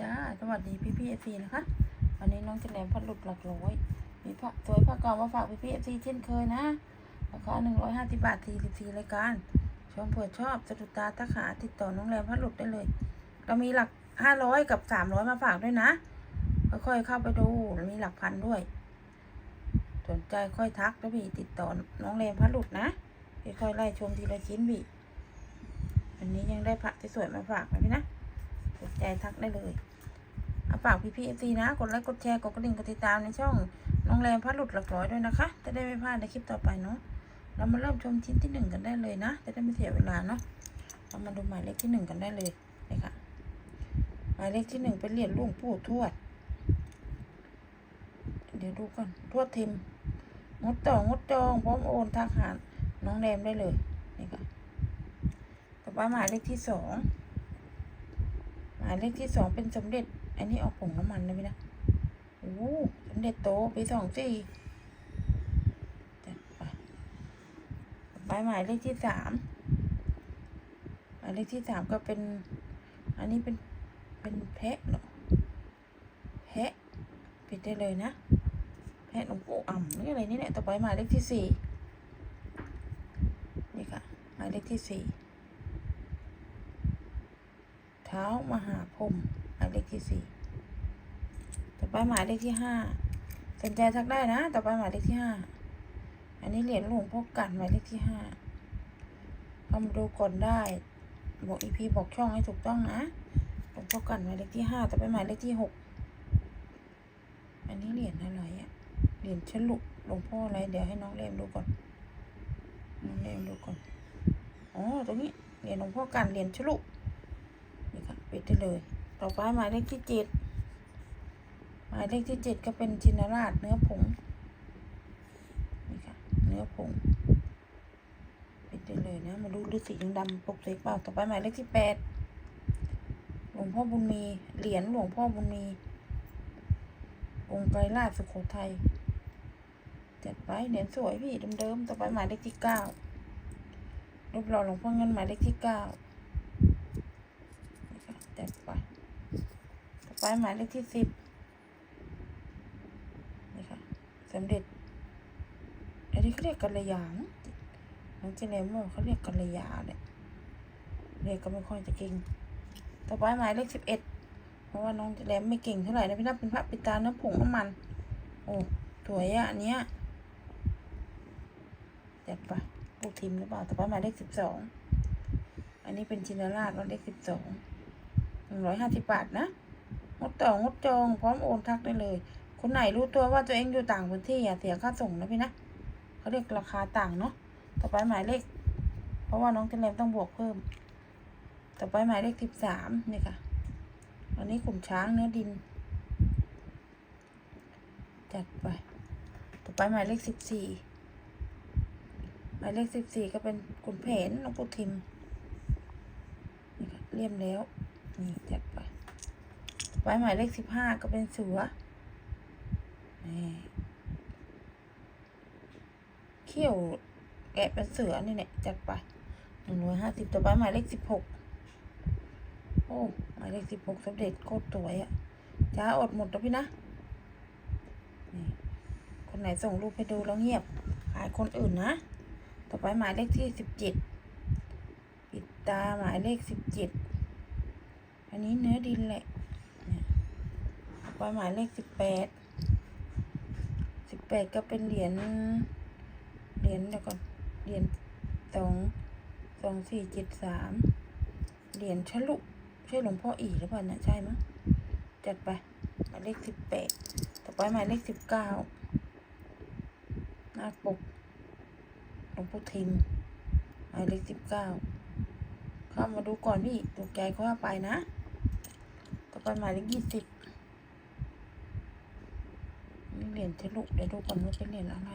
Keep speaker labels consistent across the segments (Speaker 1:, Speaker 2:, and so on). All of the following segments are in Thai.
Speaker 1: จ้า สวัสดีพี่พี่เอซีนะคะ วันนี้น้องจะแหลมพัดหลุดหลักร้อย มีผ้าสวยผ้าก่ามาฝากพี่พี่เอซีเช่นเคยนะราคาหนึ่งร้อยห้าสิบบาทสี่สิบสี่รายการ ชมเผื่อชอบสะดุดตาตาขาติดต่อน้องแหลมพัดหลุดได้เลย เรามีหลักห้าร้อยกับสามร้อยมาฝากด้วยนะ ค่อยๆเข้าไปดู มีหลักพันด้วย สนใจค่อยทักแล้วพี่ติดต่อน้องแหลมพัดหลุดนะ ค่อยๆไล่ชมทีละชิ้นพี่วันนี้ยังได้ผักที่สวยมาฝากนะพี่นะ สนใจทักได้เลยเอาฝากพี่พีเอฟซีนะ กดไลค์กดแชร์กดกระดิ่งกดติดตามในช่องน้องแรมพัดหลุดหลักร้อยด้วยนะคะ จะได้ไม่พลาดในคลิปต่อไปเนาะเรามาเริ่มชมชิ้นที่หนึ่งกันได้เลยนะ จะได้ไม่เสียเวลาเนาะเรามาดูหมายเลขที่หนึ่งกันได้เลยนี่ค่ะหมายเลขที่หนึ่งเป็นเหรียญหลวงปู่ทวด เดี๋ยวดูก่อนทวดทิมงดต่องดจองพร้อมโอนทางหารน้องแรมได้เลยนี่ค่ะต่อไปหมายเลขที่สอง หมายเลขที่สองเป็นสมเด็จ อันนี้ออกผงน้ำมันนะพี่นะโอ้สมเด็จโตปีสองสี่ไปไปหมายเลขที่สามหมายเลขที่สามก็เป็น อันนี้เป็น เป็นแพะเหรอแพะปิดได้เลยนะ แพะหลวงปู่อ่ำนี่อะไรนี่แหละต่อไปหมายเลขที่สี่นี่ค่ะ หมายเลขที่สี่ เท้ามหาพรหมหมายเลขที่สี่ต่อไปหมายเลขที่ห้าสนใจทักได้นะ ต่อไปหมายเลขที่ห้าอันนี้เหรียญหลวงพ่อกันหมายเลขที่ห้าเข้ามาดูก่อนได้ บอกอีพีบอกช่องให้ถูกต้องนะหลวงพ่อกันหมายเลขที่ห้าต่อไปหมายเลขที่หกอันนี้เหรียญอะไรอะเหรียญฉลุหลวงพ่ออะไร เดี๋ยวให้น้องเล่มดูก่อน น้องเล่มดูก่อน อ๋อ ตรงนี้ เหรียญหลวงพ่อกัน เหรียญฉลุ ปิดได้เลย ต่อไปหมายเลขที่เจ็ดหมายเลขที่เจ็ดก็เป็นชินราชเนื้อผงนี่ค่ะเนื้อผงปิดได้เลยนะมาดูฤาษียังดำปกเสกเปล่าต่อไปหมายเลขที่แปดหลวงพ่อบุญมีเหรียญหลวงพ่อบุญมี องค์ไกรราชสุโขทัยจัดไปเหรียญสวยพี่เดิมๆต่อไปหมายเลขที่เก้ารูปหล่อหลวงพ่อเงินหมายเลขที่เก้า จัดไปต่อไปหมายเลขที่สิบนี่ค่ะสำเร็จ อันนี้เขาเรียกกัลยางน้องเจเนมเขาเรียกกัลยาเนี่ยเรียกก็ไม่ค่อยจะเก่ง ต่อไปหมายเลขสิบเอ็ดเพราะว่าน้องเจเลมไม่เก่งเท่าไหร่นะพี่นับเป็นพระปิตาเนื้อผงน้ำมัน โอ้สวยอะอันเนี้ยจัดไปลูกทีมหรือเปล่า ต่อไปหมายเลขสิบสอง อันนี้เป็นชินาราชรถเลขสิบสอง หนึ่งร้อยห้าสิบบาทนะงดต่องดจองพร้อมโอนทักได้เลย คนไหนรู้ตัวว่าตัวเองอยู่ต่างพื้นที่อย่าเสียค่าส่งนะพี่นะเขาเรียกราคาต่างเนาะต่อไปหมายเลข เพราะว่าน้องเจเลมต้องบวกเพิ่ม ต่อไปหมายเลขสิบสามนี่ค่ะอันนี้กลุ่มช้างเนื้อดิน จัดไป ต่อไปหมายเลขสิบสี่หมายเลขสิบสี่ก็เป็นขุนแผนหลวงปู่ทิมนี่ค่ะเลี่ยมแล้ว นี่จัดไปไว้หมายเลขสิบห้าก็เป็นเสือนี่เขี้ยวแกะเป็นเสือนี่เนี่ยจัดไปหนึ่งร้อยห้าสิบต่อไปหมายเลขสิบหกโอ้หมายเลขสิบหกสมเด็จโคตรสวยอะ่ะจ้าอดหมดแล้วพี่นะนี่คนไหนส่งรูปให้ดูแล้วเงียบ ขายคนอื่นนะ ต่อไปหมายเลขที่สิบเจ็ดปิดตาหมายเลขสิบเจ็ด อันนี้เนื้อดินแหละเนี่ยไปหมายเลขสิบแปด สิบแปดก็เป็นเหรียญ เหรียญเดี๋ยวก่อนเหรียญสอง สองสี่เจ็ดสาม เหรียญฉลุใช่หลวงพ่ออีหรือเปล่านี่ยใช่มั้ง จัดไป หมายเลขสิบแปด ต่อไปหมายเลขสิบเก้าหน้าปกหลวงปู่ทิมหมายเลขสิบเก้า เข้ามาดูก่อนพี่ถูกใจก็ว่าไปนะ ไปหมายเลขยี่สิบเหรียญทะลุเดี๋ยวดูก่อนว่าเป็นเหรียญอะไร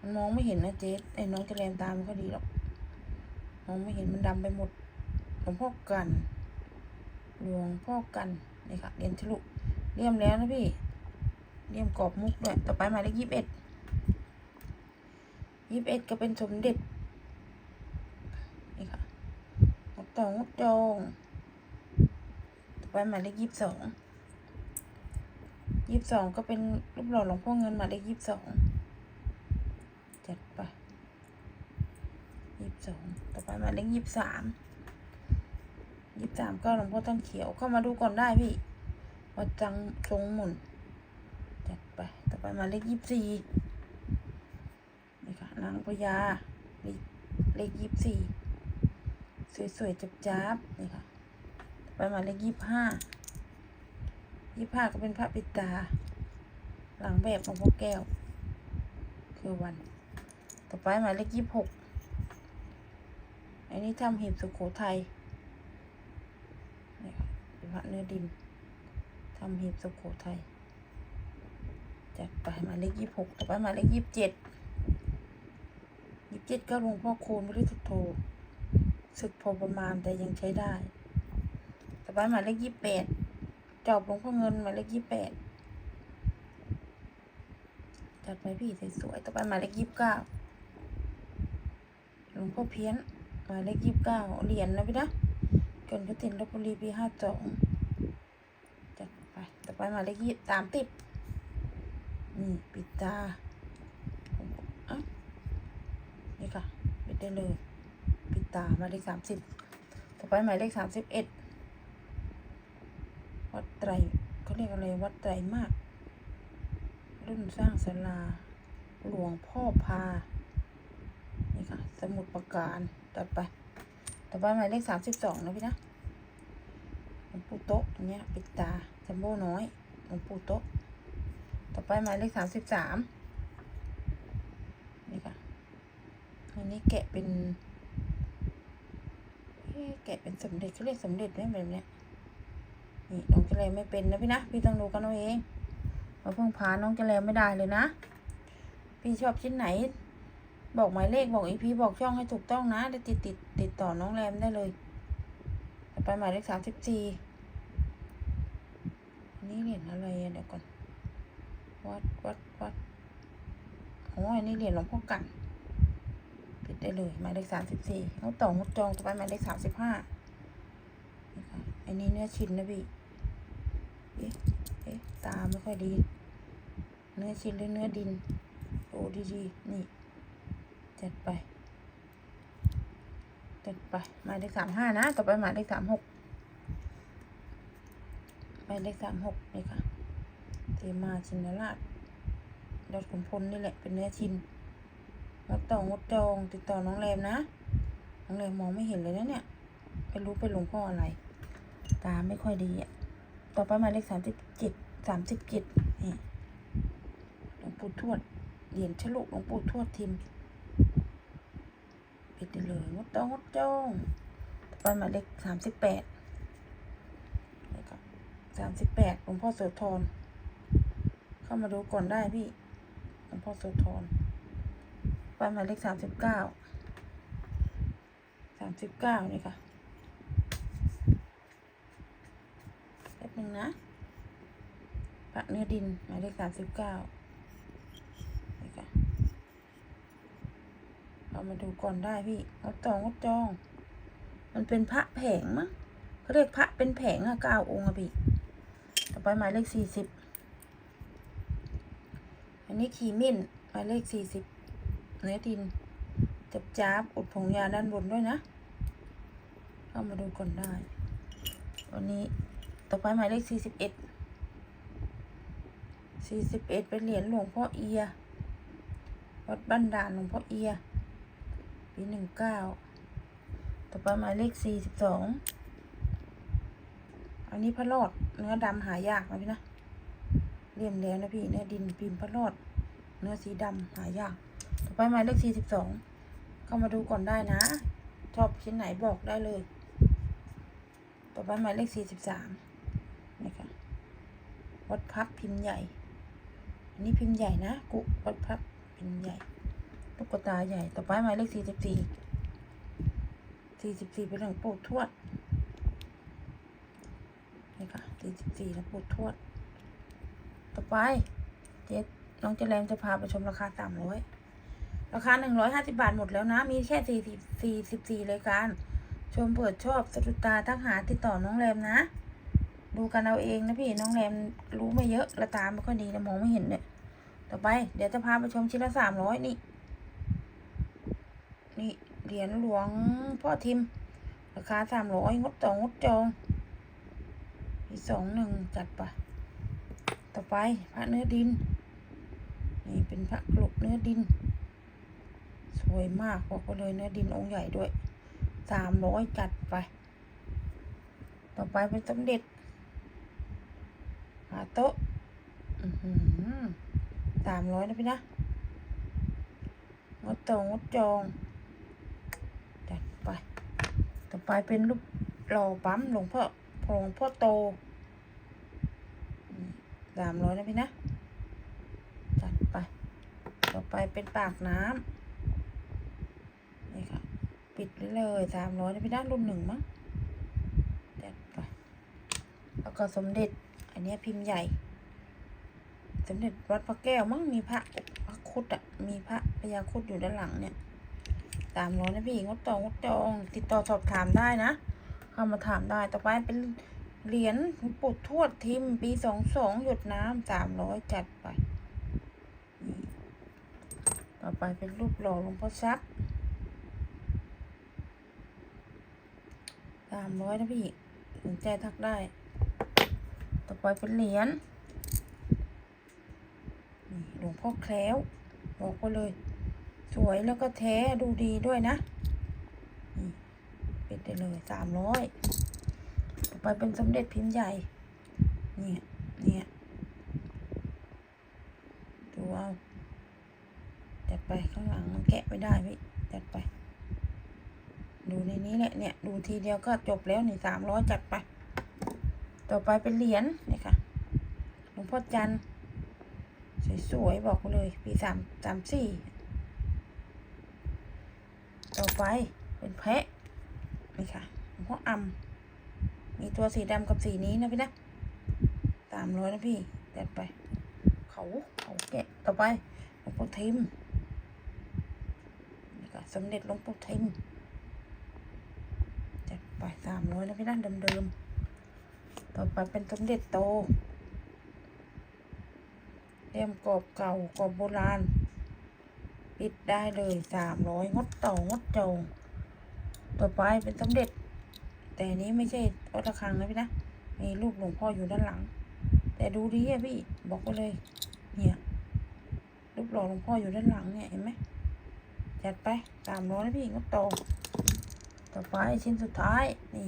Speaker 1: มันมองไม่เห็นนะเจ๊ไอ้น้องจะแรมตามก็ดีหรอก มองไม่เห็นมันดำไปหมดหลวงพ่อกันหลวงพ่อกันนี่ค่ะเหรียญทะลุเลี่ยมแล้วนะพี่เลี่ยมกรอบมุกด้วยต่อไปหมายเลขยี่สิบเอ็ดยี่สิบเอ็ดก็เป็นสมเด็จนี่ค่ะงดต่องดจอง ไปหมายเลขยี่สิบสองยี่สิบสองก็เป็นรูปหล่อหลวงพ่อเงินหมายเลขยี่สิบสองจัดไปยี่สิบสองต่อไปหมายเลขยี่สิบสามยี่สิบสามก็หลวงพ่อต้นเขียวเข้ามาดูก่อนได้พี่วัดจังทรงหมุนจัดไปต่อไปหมายเลขยี่สิบสี่นี่ค่ะนางพญาเลขเลขยี่สิบสี่สวยๆจับๆนี่ค่ะ ไปหมายเลขยี่ห้ายี่ห้าก็เป็นพระปิตา หลังแบบของพ่อแก้ว คือวัน ต่อไปหมายเลขยี่หกอันนี้ทำหีบสุโขทัยนี่พระเนื้อดินทำหีบสุโขทัยจัดไปหมายเลขยี่หกต่อไปหมายเลขยี่เจ็ดยี่เจ็ดก็หลวงพ่อโคนไม่ได้สุดโทศึกพอประมาณแต่ยังใช้ได้ ต่อไปหมายเลขยี่แปดจอบหลวงพ่อเงินหมายเลขยี่แปดจัดไปพี่สวยๆต่อไปหมายเลขยี่สิบเก้าหลวงพ่อเพี้ยนหมายเลขยี่สิบเก้าเหรียญนะพี่นะเกินกระตินลบบุรีปีห้าสองจัดไปต่อไปหมายเลขยี่สามติดนี่ปิดตาอะนี่ค่ะปิดได้เลย ปิดตาหมายเลขสามสิบต่อไปหมายเลขสามสิบเอ็ด วัดไตรเขาเรียกอะไรวัดไตรมาก รุ่นสร้างศาลา หลวงพ่อพา นี่ค่ะ สมุดประการตัดไป ต่อไปหมายเลขสามสิบสองนะพี่นะหลวงปู่โต๊ะอันเนี้ยปิดตาจัมโบ้น้อยหลวงปู่โต๊ะต่อไปหมายเลขสามสิบสามนี่ค่ะอันนี้แกะเป็นแกะเป็นสมเด็จเขาเรียกสมเด็จไหมแบบเนี้ย นี่น้องจะแลไม่เป็นนะพี่นะ พี่ต้องดูกันเอาเองมาเพิ่งพาน้องจะแลไม่ได้เลยนะ พี่ชอบชิ้นไหน บอกหมายเลขบอกอีพีบอกช่องให้ถูกต้องนะเดี๋ยวติดติดติดต่อน้องแรมได้เลยไปหมายเลขสามสิบสี่นนี้เหรียญอะไรเดี๋ยวก่อนวัดวัดวัดโอ้ยนนี้เหรียญหลวงพ่อกันปิดได้เลยหมายเลขสามสิบสี่งดต่องดจองต่อไปหมายเลขสามสิบห้าอันนี้เนื้อชิ้นนะพี่ เอ๊ะเอ๊ะตาไม่ค่อยดี เนื้อชิ้นหรือเนื้อดิน โอ้ดีๆนี่ จัดไป จัดไปหมายเลขสามห้านะ ต่อไปหมายเลขสามหกหมายเลขสามหกนี่ค่ะเทมาชินราชดอดขุนพลนี่แหละเป็นเนื้อชิ้นงดต่องดจองติดต่อน้องแรมนะ น้องแรมมองไม่เห็นเลยนะเนี่ยไม่รู้เป็นหลงพ่ออะไร ตาไม่ค่อยดีอะ ต่อไปหมายเลขสามสิบเจ็ดสามสิบเจ็ดนี่หลวงปู่ทวดเหรียญฉลุหลวงปู่ทวดทิมปิดได้เลยงดต้องงดจ้องต่อไปหมายเลขสามสิบแปดนี่ครับสามสิบแปดหลวงพ่อโสธรเข้ามาดูก่อนได้พี่หลวงพ่อโสธรไปหมายเลขสามสิบเก้าสามสิบเก้านี่ค่ะ ป๊บนึงนะพระเนื้อดินหมายเลขสามสิบเก้าเรามาดูก่อนได้พี่งดจองงดจอง มันเป็นพระแผงมั้งเขาเรียกพระเป็นแผงอะเก้าองค์อะพี่ต่อไปหมายเลขสี่สิบอันนี้ขีมิ้นหมายเลขสี่สิบเนื้อดินจับจ้าบอุดผงยาด้านบนด้วยนะ เข้ามาดูก่อนได้ วันนี้ ต่อไปหมายเลขสี่สิบเอ็ดสี่สิบเอ็ดเป็นเหรียญหลวงพ่อเอีย วัดบ้านด่านหลวงพ่อเอีย ปีหนึ่งเก้าต่อไปหมายเลขสี่สิบสองอันนี้พระรอดเนื้อดำหายากนะพี่นะเลี่ยมแล้วนะพี่เนื้อดินพิมพ์พระรอด เนื้อสีดำหายาก ต่อไปหมายเลขสี่สิบสองเข้ามาดูก่อนได้นะ ชอบชิ้นไหนบอกได้เลย ต่อไปหมายเลขสี่สิบสาม วัดพักพิมพ์ใหญ่ อันนี้พิมพ์ใหญ่นะ กุวัดพักพิมพ์ใหญ่ ตุ๊กตาใหญ่ ต่อไปหมายเลขสี่สิบสี่ สี่สิบสี่เป็นหลวงปู่ทวด นี่ค่ะสี่สิบสี่หลวงปู่ทวด ต่อไป เจ๊น้องเจแรงจะพาไปชมราคาสามร้อยราคาหนึ่งร้อยห้าสิบาทหมดแล้วนะ มีแค่สี่สิบสี่สิบสี่รายการ ชมเปิดชอบสะดุดตาทักหาติดต่อน้องแรมนะ ดูกันเอาเองนะพี่น้องแรมรู้ไม่เยอะละตาไม่ค่อยดีนะมองไม่เห็นเนี่ยต่อไปเดี๋ยวจะพาไปชมชิ้นละสามร้อยนี่ นี่เหรียญหลวงพ่อทิม ราคาสามร้อยงดต่องดจองอีสองหนึ่งจัดไปต่อไปพระเนื้อดิน นี่เป็นพระกลุกเนื้อดิน สวยมากบอกเลยเนื้อดินองค์ใหญ่ด้วยสามร้อยจัดไป ต่อไปเป็นสมเด็จ โต๊ะสามร้อยนะพี่นะงดจองงดจองจัดไป ต่อไปเป็นรูปหล่อปั๊มหลวงพ่อหลวงพ่อโตสามร้อยนะพี่นะ จัดไป ต่อไปเป็นปากน้ำนี่ค่ะ ปิดเลยสามร้อยนะพี่นะรุ่นหนึ่งมั้งจัดไป แล้วก็สมเด็จ นนี้พิมพ์ใหญ่สมเด็จวัดพระแก้วมั้งมีพระพระคุดอะมีพระพญาคุดอยู่ด้านหลังเนี่ยสามร้อยนะพี่งดจองงดจองติดต่อสอบถามได้นะ เข้ามาถามได้ ต่อไปเป็นเหรียญปู่ทวดทิม ปีสองสองหยดน้ำสามร้อยจัดไป ต่อไปเป็นรูปหล่อหลวงพ่อซักสามร้อยนะพี่สนใจทักได้ ต่อไปเป็นเหรียญนี่หลวงพ่อแคล้วบอกไปเลย สวยแล้วก็แท้ดูดีด้วยนะนี่ปิดได้เลยสามร้อยต่อไปเป็นสมเด็จพิมพ์ใหญ่ เนี่ยเนี่ยดูเอาจัดไปข้างหลังมันแกะไม่ได้พี่จัดไป ดูในนี้แหละเนี่ย ดูทีเดียวก็จบแล้วนี่สามร้อยจัดไป ต่อไปเป็นเหรียญนี่ค่ะหลวงพ่อจันทร์สวยๆบอกเลยปีสามสามสี่ต่อไปเป็นแพะนี่ค่ะหลวงพ่ออำมีตัวสีดำกับสีนี้นะพี่นะสามร้อยนะพี่จัดไป เขาเขาแกะต่อไปหลวงพ่อทิมนี่ค่ะสมเด็จหลวงพ่อทิมจัดไปสามร้อยนะพี่นะเดิมๆ ต่อไปเป็นสมเด็จโตเลี่ยมกรอบเก่ากรอบโบราณ ปิดได้เลยสามร้อยงดต่องดจงต่อไปเป็นสมเด็จ แต่นี้ไม่ใช่วัดระฆังนะพี่นะ มีรูปหลวงพ่ออยู่ด้านหลัง แต่ดูดีอะพี่บอกไปเลย เนี่ยรูปหล่อหลวงพ่ออยู่ด้านหลังเนี่ยเห็นไหมจัดไปสามร้อยนะพี่งดต่อต่อไปชิ้นสุดท้ายนี่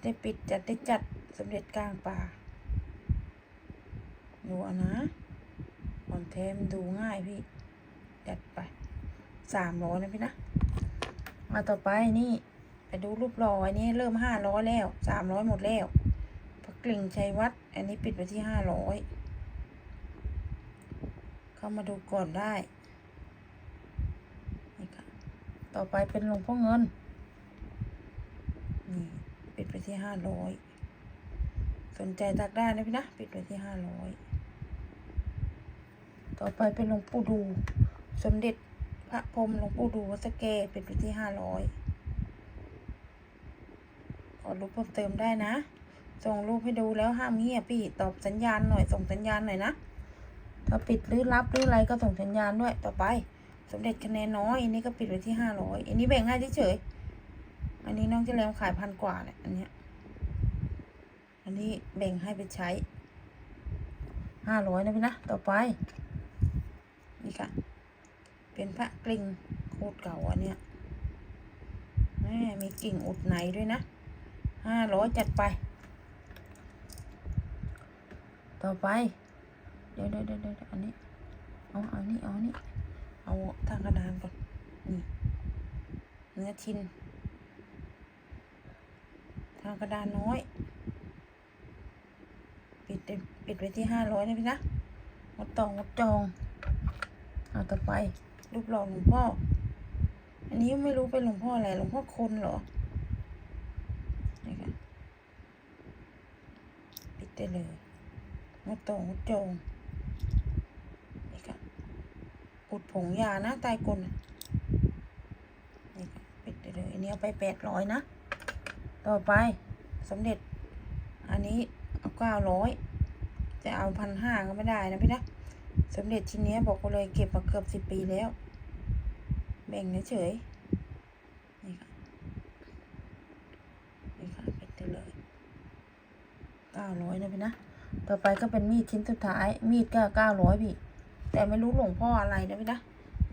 Speaker 1: ได้ปิดจัดได้จัดสำเร็จกลางป่าดูเอานะคอนเทมดูง่ายพี่ จัดไปสามร้อยนะพี่นะ มาต่อไปนี่ ไปดูรูปหล่ออันนี้เริ่มห้าร้อยแล้วสามร้อยหมดแล้วพระกลิ่งชัยวัด อันนี้ปิดไปที่ห้าร้อยเข้ามาดูก่อนได้นี่ค่ะต่อไปเป็นหลวงพ่อเงิน นี่ ที่ห้าร้อยสนใจตักได้นะพี่นะ ปิดไปที่ห้าร้อยต่อไปเป็นหลวงปู่ดู สมเด็จพระพรมหลวงปู่ดูวัดสเกปิดไปที่ห้าร้อยขอรูปเพิ่มเติมได้นะ ส่งรูปให้ดูแล้วห้ามเงียบพี่ ตอบสัญญาณหน่อย ส่งสัญญาณหน่อยนะ ถ้าปิดหรือรับหรืออะไรก็ส่งสัญญาณด้วย ต่อไป สมเด็จคะแนนน้อย อันนี้ก็ปิดไว้ที่ห้าร้อย อันนี้แบ่งให้เฉยๆ อันนี้น้องเจะแลมขายพันกว่าเนี่ยอันเนี้ย อันนี้แบ่งให้ไปใช้ห้าร้อยนะพี่นะ ต่อไป นี่ค่ะ เป็นพระกลิ่งโคตรเก่าอันเนี้ยแม่มีกิ่งอุดไหนด้วยนะห้าร้อยจัดไป ต่อไป เดี๋ยวเดี๋ยวเดี๋ยวเดี๋ยวอันนี้ เอาเอานี่เอานี่เอาทางกระดานก่อน นี่ เนื้อชิ้นางกระดานน้อย ปิดปิดไว้ที่ห้าร้อยนะพี่นะงดตองงดจองเอาต่อไป รูปหล่อหลวงพ่อ อันนี้ไม่รู้เป็นหลวงพ่ออะไรหลวงพ่อคนเหรอนี่ค่ะปิดได้เลยงดตองงดจองนี่ค่ะอุดผงยานะใต้กลนน่ะนี่ค่ะปิดได้เลยอันนี้เอาไปแปดร้อยนะ ต่อไปสมเด็จ อันนี้เอาเก้าร้อยจะเอาพันห้าก็ไม่ได้นะพี่นะสมเด็จชิ้นนี้บอกเลยเก็บมาเกือบสิบปีแล้ว แบ่งเฉยนี่ค่ะนี่ค่ะเป็นไปเลยเก้าร้อยนะพี่นะต่อไปก็เป็นมีดชิ้นสุดท้าย มีดก็เก้าร้อยพี่ แต่ไม่รู้หลวงพ่ออะไรนะพี่นะ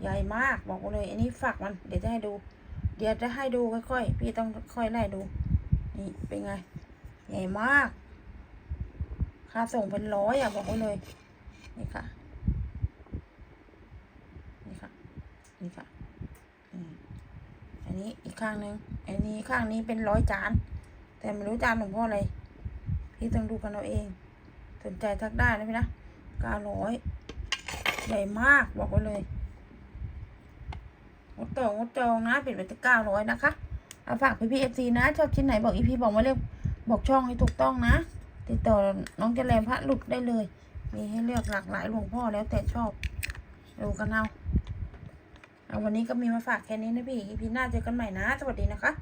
Speaker 1: ใหญ่มากบอกเลย อันนี้ฝักมัน เดี๋ยวจะให้ดู เดี๋ยวจะให้ดูค่อยๆ พี่ต้องค่อยไล่ดู นี่เป็นไง ใหญ่มาก ค่าส่งเป็นร้อยอะ บอกไว้เลย นี่ค่ะ นี่ค่ะ นี่ค่ะอันนี้อีกข้างหนึ่งอันนี้ข้างนี้เป็นร้อยจาน แต่ไม่รู้จานหลวงพ่ออะไร พี่ต้องดูกันเอาเอง สนใจทักได้นะพี่นะเก้าร้อยใหญ่มากบอกไว้เลยงดต่องดจองนะปิดไปที่เก้าร้อยนะคะ เอาฝากพี่พีเอฟซีนะ ชอบชิ้นไหนบอกอีพีบอกมาเรียกบอกช่องให้ถูกต้องนะ ติดต่อน้องเจริญพระหลุดได้เลย มีให้เลือกหลากหลายหลวงพ่อแล้วแต่ชอบดูกันเอาเอาวันนี้ก็มีมาฝากแค่นี้นะพี่อีพีหน้าเจอกันใหม่นะ สวัสดีนะคะ